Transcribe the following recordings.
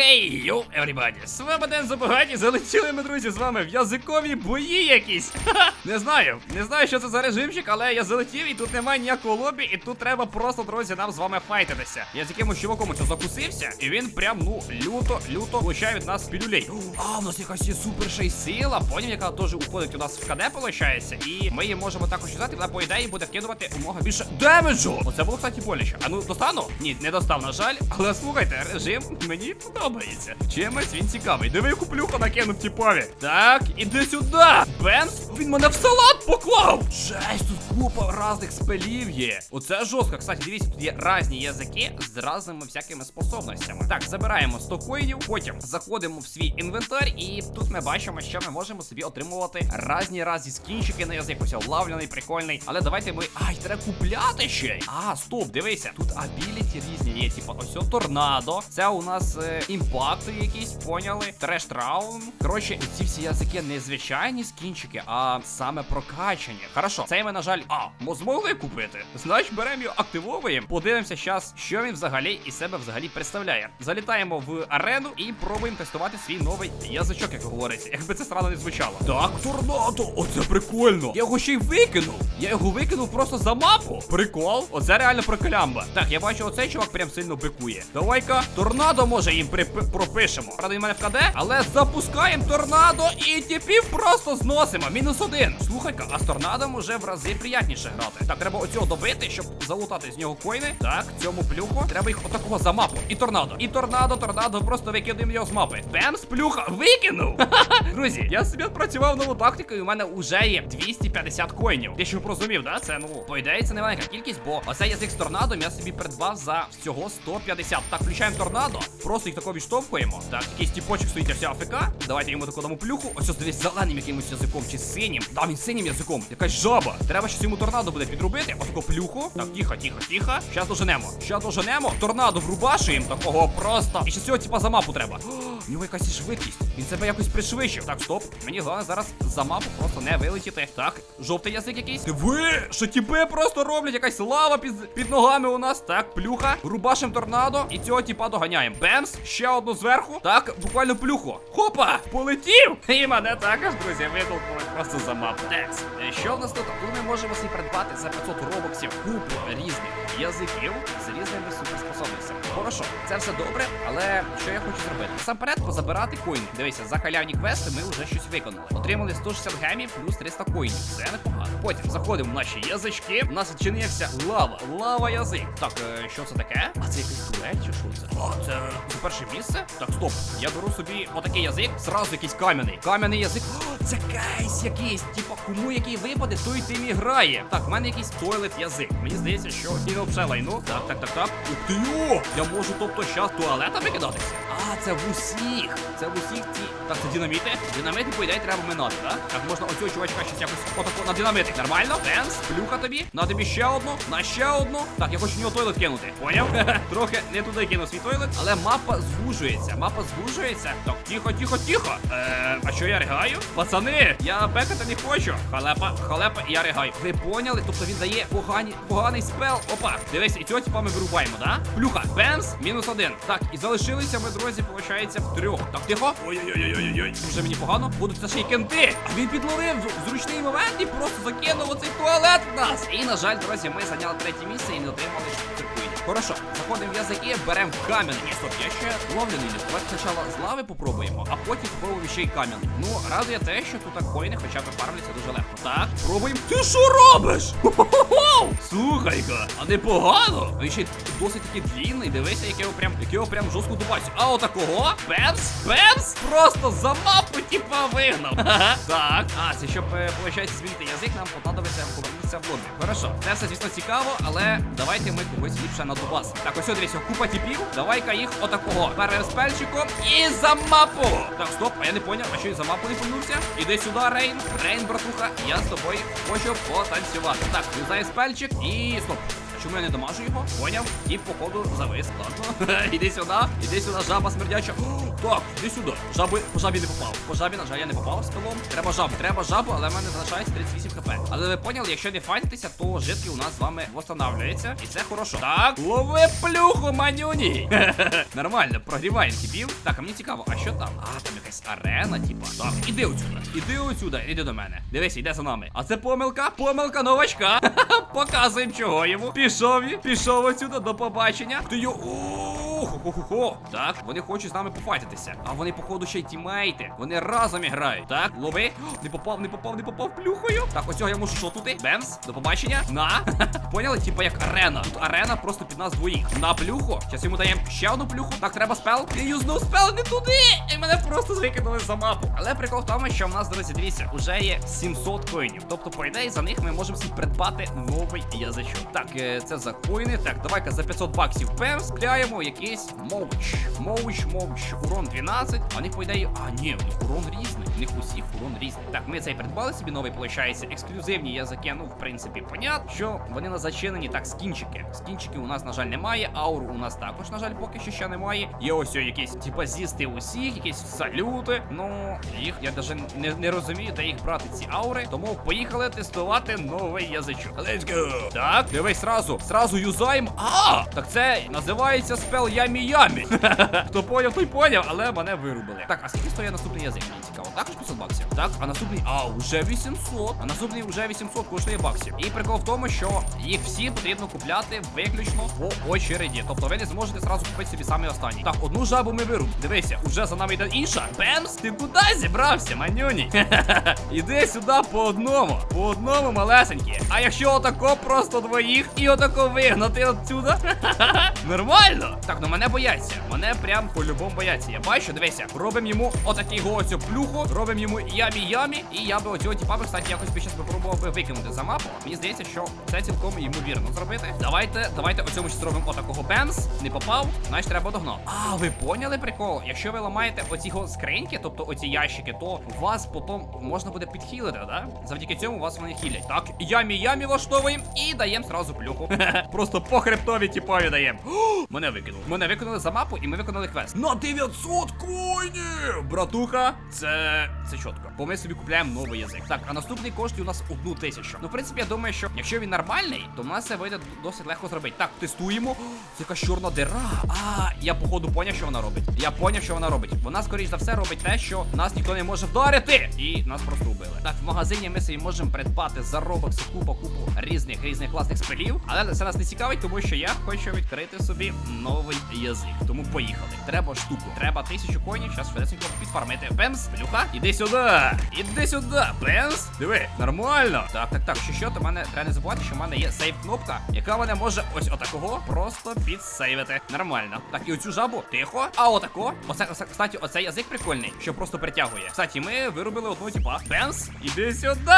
Хей, йоу, everybody, з вами Ден Забагаті, залетіли ми, друзі, з вами в язикові бої якісь. Не знаю, не знаю, що це за режимчик, але я залетів і тут немає ніякого лобі, і тут треба просто, друзі, нам з вами файтитися. Я з якимось чуваком ось закусився, і він прям, ну, люто, люто влучає від нас пілюлей. А, в нас якась є супер сила, поняв, яка теж уходить у нас в КД, виходить, і ми її можемо також юзати, вона по ідеї буде вкидувати умога більше демеджу. Оце було, кстати, боляче. А ну, достану? Ні, не достав, на жаль, але слухайте, режим мені подобається. Чимось він цікавий. Диви, яку плюху накинув типові. Так, іди сюди. Бенс, він мене в салат поклав. Жесть, тут купа різних спелів є. Оце жорстко. Кстати, дивіться, тут є різні язики з різними всякими способностями. Так, забираємо 100 коїнів, потім заходимо в свій інвентар, і тут ми бачимо, що ми можемо собі отримувати різні разі скінчики на язик. Ось лавляний, прикольний. Але давайте ми. Ай, треба купляти ще. А, стоп, дивися. Тут абіліті різні є. Типа, ось торнадо. Це у нас е, імпакти якісь, поняли. Треш траун. Коротше, ці всі язики не звичайні скінчики, а саме прокачані. Хорошо, цей ми, на жаль, а, ми змогли купити. Значить, беремо його, активовуємо. Подивимося зараз, що він взагалі із себе взагалі представляє. Залітаємо в арену і пробуємо тестувати свій новий язичок, як говориться. Якби це странно не звучало. Так, торнадо, оце прикольно. Я його ще й викинув. Я його викинув просто за мапу. Прикол. Оце реально проколямба. Так, я бачу, оцей чувак прям сильно бикує. Давай-ка, торнадо може їм припи- пропишемо. Правда, він мене в КД, але запускаємо торнадо і типів просто зносимо. Мінус один. Слухай-ка, а з торнадом уже в рази приятніше грати. Так, треба оцього добити, щоб залутати з нього коїни. Так, цьому плюху. Треба їх отакого за мапу. І торнадо. І торнадо, торнадо, просто викидаємо його з мапи. Бемс, плюха, викинув. Друзі, я собі працював нову тактику, і у мене вже є 250 коїнів. Ти що розумів, да? Це ну, по ідеї, це не маленька кількість, бо оцей язик з торнадом я собі придбав за всього 150. Так, включаємо торнадо, просто їх тако відштовхуємо. Так, якийсь тіпочок стоїть вся АФК. Давайте йому таку дамо плюху. Ось ось дивись зеленим якимось язиком чи синім. Да, він синім язиком. Якась жаба. Треба щось йому торнадо буде підробити. Отаку плюху. Так, тихо, тихо, тихо. Щас доженемо. Щас доженемо. Торнадо врубашуємо такого просто. І ще цього типа за мапу треба. В нього якась швидкість. Він себе якось пришвидшив. Так, стоп. Мені головне зараз за мапу просто не вилетіти. Так, жовтий язик якийсь. Ви, що тіпи просто роблять якась лава під, під ногами у нас. Так, плюха. Рубашим торнадо. І цього тіпа доганяємо. Бемс, ще одну зверху. Так, буквально плюху. Хопа! Полетів! І мене також, друзі, витолкнули просто за мапу. Текс. Е, Що в нас тут? Тут ми можемо собі придбати за 500 робоксів купу різних язиків з різними суперспособностями. Хорошо, це все добре, але що я хочу зробити? Насамперед позабирати коїни. Дивися, за халявні квести ми вже щось виконали. Отримали 160 гемів плюс 300 коїнів. Це непогано. Потім заходимо в наші язички. У нас відчинився лава. Лава язик. Так, е, що це таке? А це якийсь турель чи що це? А, це за перше місце? Так, стоп. Я беру собі отакий язик, зразу якийсь кам'яний. Кам'яний язик. Це кейс якийсь. Типа, кому який випаде, той тим і грає. Так, в мене якийсь тойлет язик. Мені здається, що він лайну. Так, так, так, так. Ух ти йо! Я можу, тобто, щас туалета викидатися. Це в усіх. Це в усіх ті. Так, це динаміти. Динаміти, по ідеї, треба минати, так? Так, можна оцього чувачка щось якось отако на динамити. Нормально? Денс, плюха тобі. На тобі ще одну, на ще одну. Так, я хочу в нього тойлет кинути. Поняв? Трохи не туди кинув свій тойлет, але мапа звужується. Мапа звужується. Так, тихо, тихо, тихо. Е, а що я ригаю? Пацани, я бекати не хочу. Халепа, халепа, я ригаю. Ви поняли? Тобто він дає погані, поганий спел. Опа, дивись, і цього типа ми вирубаємо, да? Плюха, бемс, мінус один. Так, і залишилися ми, друзі, виходить, в трьох. Так, тихо. Ой-ой-ой-ой-ой. Вже мені погано. Будуть це ще й кенти. А він підловив зручний момент і просто закинув оцей туалет в нас. І, на жаль, друзі, ми зайняли третє місце і не отримали циркуїні. Хорошо, заходимо в язики, беремо камінь. Стоп, я ще ловлений люблю. Давайте спочатку з лави попробуємо, а потім попробуємо ще й камінь. Ну, радує те, що тут коїни хоча б фармляться дуже легко. Так, пробуємо. Ти що робиш? Слухай-ка, а непогано. Він ще досить таки длінний. Дивися, як його прям, як його прям жорстко дубасю. А отакого? Бемс? Бемс? Просто за мапу, типа, вигнав. Так, а, це щоб, е, виходить, змінити язик, нам понадобиться повернутися в лобі. Хорошо, це все, звісно, цікаво, але давайте ми когось ліпше на дубас. Так, ось дивіться, купа тіпів. Давай-ка їх отакого. Переспельчиком і за мапу. Так, стоп, а я не поняв, а що і за мапу не повернувся? Іди сюди, Рейн. Рейн, братуха, я з тобою хочу потанцювати. Так, юзай спельчик і стоп. Чому я не дамажу його? Поняв? І походу завис. Ладно. іди сюди, іди сюди, жаба смердяча. Так, іди сюди. Жаби по жабі не попав. По жабі, на жаль, я не попав з пилом. Треба жабу, треба жабу, але в мене залишається 38 хп. Але ви поняли, якщо не файтитися, то житки у нас з вами восстанавливаються. І це хорошо. Так, лови плюху, манюні. Нормально, прогріваємо типів. Так, а мені цікаво, а що там? А, там якась арена, типа. Так, іди отсюда. Іди отсюда, іди до мене. Дивись, іде за нами. А це помилка, помилка новачка. Показуємо чого йому. Пішов він, пішов отсюда, до побачення. Ти йо. Хо-хо-хо-хо. Так, вони хочуть з нами пофайтитися. А вони, походу, ще й тімейти. Вони разом грають. Так, лови. О, Не попав, не попав, не попав плюхою. Так, ось цього я можу шотнути. Бемс, до побачення. На. Поняли? Типа як арена. Тут арена просто під нас двоїх. На плюху. Зараз йому даємо ще одну плюху. Так, треба спел. Я юзнув спел не туди. І мене просто викинули за мапу. Але прикол в тому, що в нас, друзі, дивіться, вже є 700 коїнів. Тобто, по ідеї, за них ми можемо придбати новий язичок. Так, е, це за коїни. Так, давай-ка за 500 баксів пем скляємо якийсь моуч. Моуч, моуч, урон 12. А них, по ідеї, а ні, у них урон різний. У них усіх урон різний. Так, ми цей придбали собі новий, виходить, ексклюзивні язики. Ну, в принципі, понятно, що вони на зачинені. Так, скінчики. Скінчики у нас, на жаль, немає. Ауру у нас також, на жаль, поки що ще немає. Є ось о якісь типа зісти усіх, якісь салюти. Ну, їх я навіть не, не розумію, де їх брати ці аури. Тому поїхали тестувати новий язичок. Let's go! Так, дивись сразу, сразу юзаємо. А! Так це називається спел Ямі Ямі. Хто поняв, той поняв, але мене вирубили. Так, а скільки стоїть наступний язик? Мені цікаво. Також 500 баксів. Так, а наступний. А, уже 800. А наступний уже 800 коштує баксів. І прикол в тому, що їх всі потрібно купляти виключно по очереді. Тобто ви не зможете зразу купити собі самі останні. Так, одну жабу ми вируб. Дивися, уже за нами йде інша. Бемс, ти куди зібрався, манюні? Іди сюди по одному. По одному малесенькі. А якщо отако просто двоїх і отако вигнати отсюда? Нормально. Так, ну мене бояться. Мене прям по-любому бояться. Я бачу, дивися, робимо йому отакий оцю плюху, робимо йому ямі-ямі. І я би оцього тіпа кстати, якось би щас би пробував би викинути за мапу. Мені здається, що це цілком ймовірно зробити. Давайте, давайте оцьому ще зробимо отакого бемс. Не попав, значить треба догнав. А, ви поняли прикол? Якщо ви ламаєте оці скриньки, тобто оці ящики, то вас потім можна буде підхілити, да? Завдяки цьому вас вони хілять. Так, ямі-ямі влаштовуємо і даємо сразу плюху. Просто по хребтові тіпові даємо. Мене викинули. Мене викинули за мапу і ми виконали квест. На 900 коїнів! Братуха, це це чітко. Бо ми собі купляємо новий язик. Так, а наступний коштує у нас одну тисячу. Ну, в принципі, я думаю, що якщо він нормальний, то в нас це вийде досить легко зробити. Так, тестуємо. Це якась чорна дира. А, я походу поняв, що вона робить. Я поняв, що вона робить. Вона, скоріш за все, робить те, що нас ніхто не може вдарити. І нас просто вбили. Так, в магазині ми собі можемо придбати за робокси купу купу різних різних класних спелів. Але це нас не цікавить, тому що я хочу відкрити собі новий язик. Тому поїхали. Треба штуку. Треба тисячу коїнів. Зараз швидесенько підфармити. Бемс, плюха, іди сюди. Іди сюди. Бемс. Диви, нормально. Так, так, так. Що що, то мене треба не забувати, що в мене є сейв кнопка, яка мене може ось отакого просто підсейвити. Нормально. Так, і оцю жабу. Тихо. А отако. Оце, оце, кстати, оцей язик прикольний, що просто притягує. Кстати, ми виробили одного типа. Бемс, іди сюди.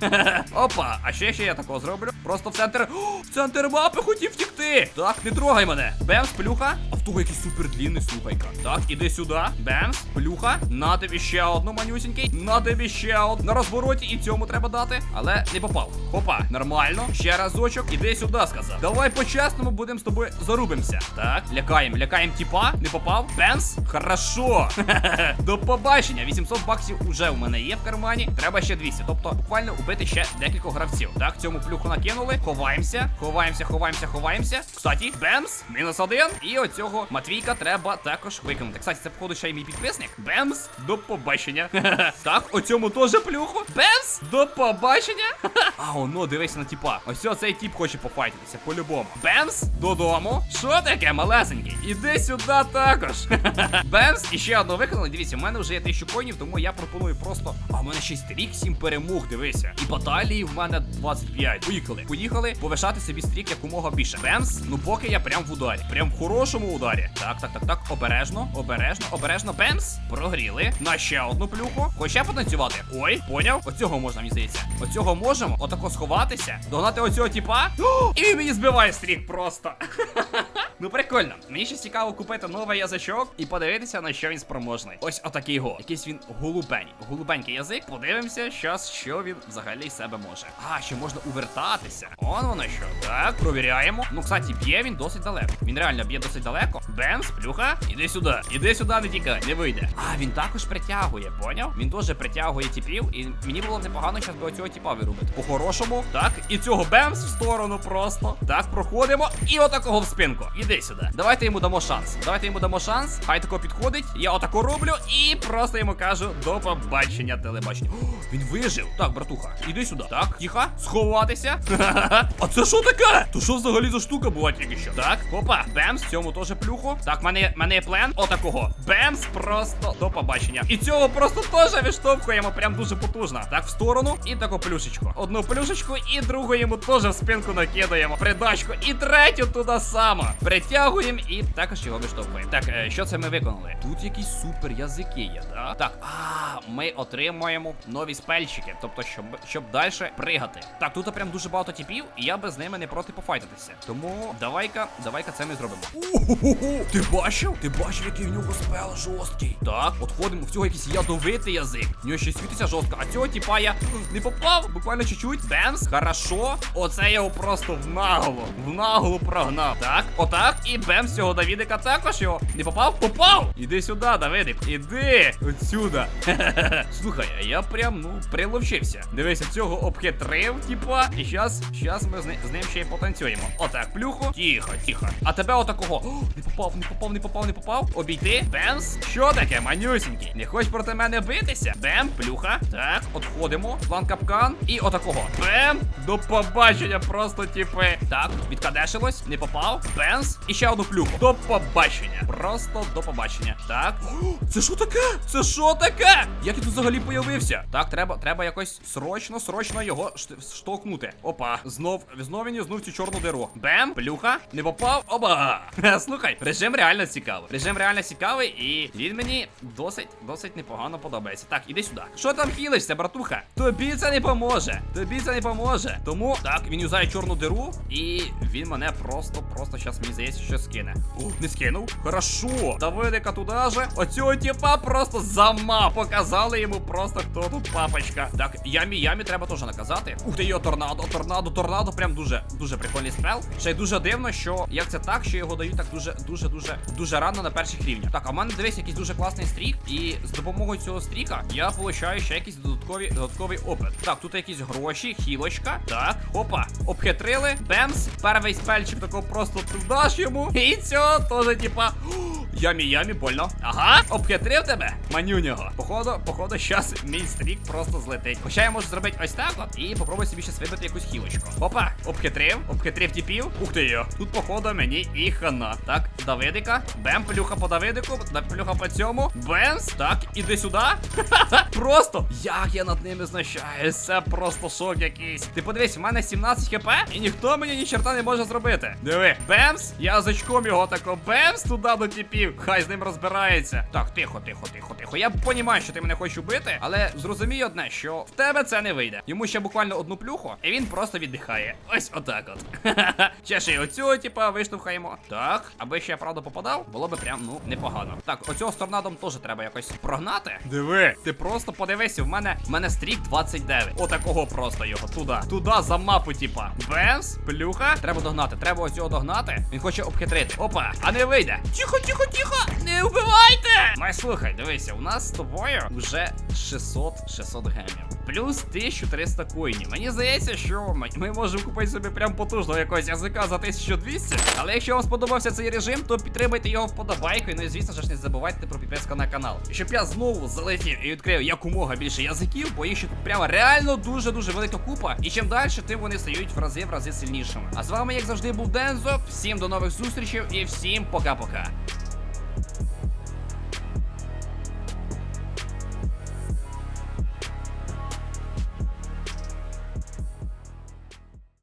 Опа, а ще ще я такого зроблю. Просто в центр. О, в центр мапи хотів втікти. Так, не трогай мене. Бемс, плюха. Того якийсь супер длінний, слухайка. Так, іди сюди. Бемс, плюха. На тобі ще одну манюсінький. На тобі ще одну. На розвороті і цьому треба дати. Але не попав. Хопа, нормально. Ще разочок. Іди сюди, сказав. Давай по-чесному будемо з тобою зарубимося. Так, лякаємо, лякаємо тіпа. Не попав. Бемс. Хорошо. До побачення. 800 баксів уже у мене є в кармані. Треба ще 200. Тобто буквально убити ще декількох гравців. Так, цьому плюху накинули. Ховаємося, ховаємося, ховаємося, ховаємося. Кстати, бемс, мінус один. І оцього Матвійка треба також викинути. Кстати, це походу ще й мій підписник. Бемс, до побачення. так, оцьому теж плюху. Бемс, до побачення. а, оно, дивися на тіпа. Ось цей тіп хоче пофайтитися, по-любому. Бемс, додому. Що таке, малесенький? Іди сюди також. Бемс, і ще одну виконали. Дивіться, у мене вже є 1000 коїнів, тому я пропоную просто. А в мене ще стрік 7 перемог, дивися. І баталії в мене 25. Поїхали. Поїхали повишати собі стрік якомога більше. Бемс, ну поки я прям в ударі. Прям в хорошому ударі. Ударі. Так, так, так, так. Обережно, обережно, обережно. Бемс. Прогріли. На ще одну плюху. Хоча потанцювати. Ой, поняв? Оцього можна, мені здається. Оцього можемо. Отако сховатися. Догнати оцього типа. О, І він мені збиває стрік просто. Ну прикольно. Мені ще цікаво купити новий язичок і подивитися, на що він спроможний. Ось отакий го. Якийсь він голубень. Голубенький язик. Подивимося, щас, що він взагалі себе може. А, ще можна увертатися. Он воно що. Так, провіряємо. Ну, кстати, б'є він досить далеко. Він реально б'є досить далеко. Бемс, плюха. Іди сюди. Іди сюди, не тікай, не вийде. А, він також притягує, поняв? Він теж притягує типів, і мені було непогано, щас би оцього типа вирубити. По-хорошому. Так, і цього бемс в сторону просто. Так, проходимо. І отакого в спинку. Іди сюди. Давайте йому дамо шанс. Давайте йому дамо шанс. Хай тако підходить. Я отако роблю і просто йому кажу до побачення телебачення. О, він вижив. Так, братуха, іди сюди. Так, тихо, сховатися. А це що таке? То що взагалі за штука була тільки що? Так, опа, бемс, цьому теж плюху. Так, мене, мене є план. Отакого. Бемс, просто до побачення. І цього просто теж відштовхуємо. Прям дуже потужно. Так, в сторону. І таку плюшечку. Одну плюшечку, і другу йому теж в спинку накидаємо. Придачку. І третю туди само. Притягуємо і також його виштовхуємо. Так, е, що це ми виконали? Тут якісь супер язики є, да? Так, а ми отримуємо нові спельчики. Тобто, щоб, щоб далі пригати. Так, тут прям дуже багато типів, і я би з ними не проти пофайтитися. Тому давай-ка, давай-ка це ми зробимо. Уху-ху-ху! Ти бачив? Ти бачив, який в нього спел жорсткий. Так, от ходимо, в цього якийсь ядовитий язик. В нього ще світиться жорстко, а цього типа я не попав, буквально чуть-чуть. Бемс, хорошо. Оце його просто в наголо, в наголо прогнав. Так, отак. І бемс цього Давідика також його не попав? Попав! Іди сюди, Давидик, іди отсюда. Слухай, а я прям, ну, приловчився. Дивися, цього обхитрив, типа. І щас, щас ми з ним ще й потанцюємо. Отак, плюху. Тихо, тихо. А тебе отакого. Не попав, не попав, не попав, не попав. Обійти. Бемс. Що таке, манюсінький? Не хочеш проти мене битися? Бем, плюха. Так, отходимо. План капкан. І отакого. Бем. До побачення, просто типи. Так, відкадешилось. Не попав. Бемс. І ще одну плюху. До побачення. Просто до побачення. Так. Це що таке? Це що таке? Як я тут взагалі появився? Так, треба, треба якось срочно, срочно його штовхнути. Опа, знов, знов він знов цю чорну диру. Бем, плюха, не попав. Оба. Слухай, режим реально цікавий. Режим реально цікавий, і він мені досить, досить непогано подобається. Так, іди сюди. Що там хілишся, братуха? Тобі це не поможе. Тобі це не поможе. Тому так, він юзає чорну диру, і він мене просто, просто щас мені здається, що скине. О, не скинув. Хорошо. Давидика туди же. Оцього типа просто зама. Показали йому просто хто тут папочка. Так, ямі, ямі треба теж наказати. Ух ти його торнадо, торнадо, торнадо. Прям дуже, дуже прикольний спел. Ще й дуже дивно, що як це так, що його дають так дуже, дуже, дуже, дуже рано на перших рівнях. Так, а в мене дивись, якийсь дуже класний стрік. І з допомогою цього стріка я получаю ще якийсь додатковий, додатковий опит. Так, тут якісь гроші, хілочка. Так, опа, обхитрили. Бемс. Перший спельчик такого просто тудаш йому. І цього теж, типа. Ямі, ямі, больно. Ага, обхитрив тебе, манюнього. Походу, походу, щас мій стрік просто злетить. Хоча я можу зробити ось так от і попробую собі щас вибити якусь хілочку. Опа, обхитрив, обхитрив тіпів. Ух ти йо. Тут, походу, мені і хана. Так, Давидика. Бем, плюха по Давидику, плюха по цьому. Бемс. Так, іди сюди. Просто як я над ними знущаюсь. Це просто шок якийсь. Ти подивись, в мене 17 хп, і ніхто мені ні черта не може зробити. Диви, бемс, я язичком його тако бемс туди до тіпів. Хай з ним розбирається. Так, тихо, тихо, тихо, тихо. Я розумію, що ти мене хочеш убити, але зрозумій одне, що в тебе це не вийде. Йому ще буквально одну плюху, і він просто віддихає. Ось отак от. Ще ще й оцього, типа, виштовхаємо. Так, аби ще я правда попадав, було би прям, ну, непогано. Так, оцього з торнадом теж треба якось прогнати. Диви, ти просто подивися, в мене в мене стрік 29. Отакого просто його. Туди. Туди за мапу, типа. Бемс, плюха. Треба догнати. Треба оцього догнати. Він хоче обхитрити. Опа, а не вийде. Тихо, тихо, тихо. Не вбивайте. Май слухай, дивися, у нас з тобою вже 600 600 гемів. Плюс 1300 коїнів. Мені здається, що ми, можемо купити собі прям потужного якогось язика за 1200. Але якщо вам сподобався цей режим, то підтримайте його вподобайкою. Ну і звісно ж не забувайте про підписку на канал. І щоб я знову залетів і відкрив якомога більше язиків, бо їх ще прямо реально дуже-дуже велика купа. І чим далі, тим вони стають в рази в рази сильнішими. А з вами, як завжди, був Дензо. Всім до нових зустрічей і всім пока-пока. Thank you.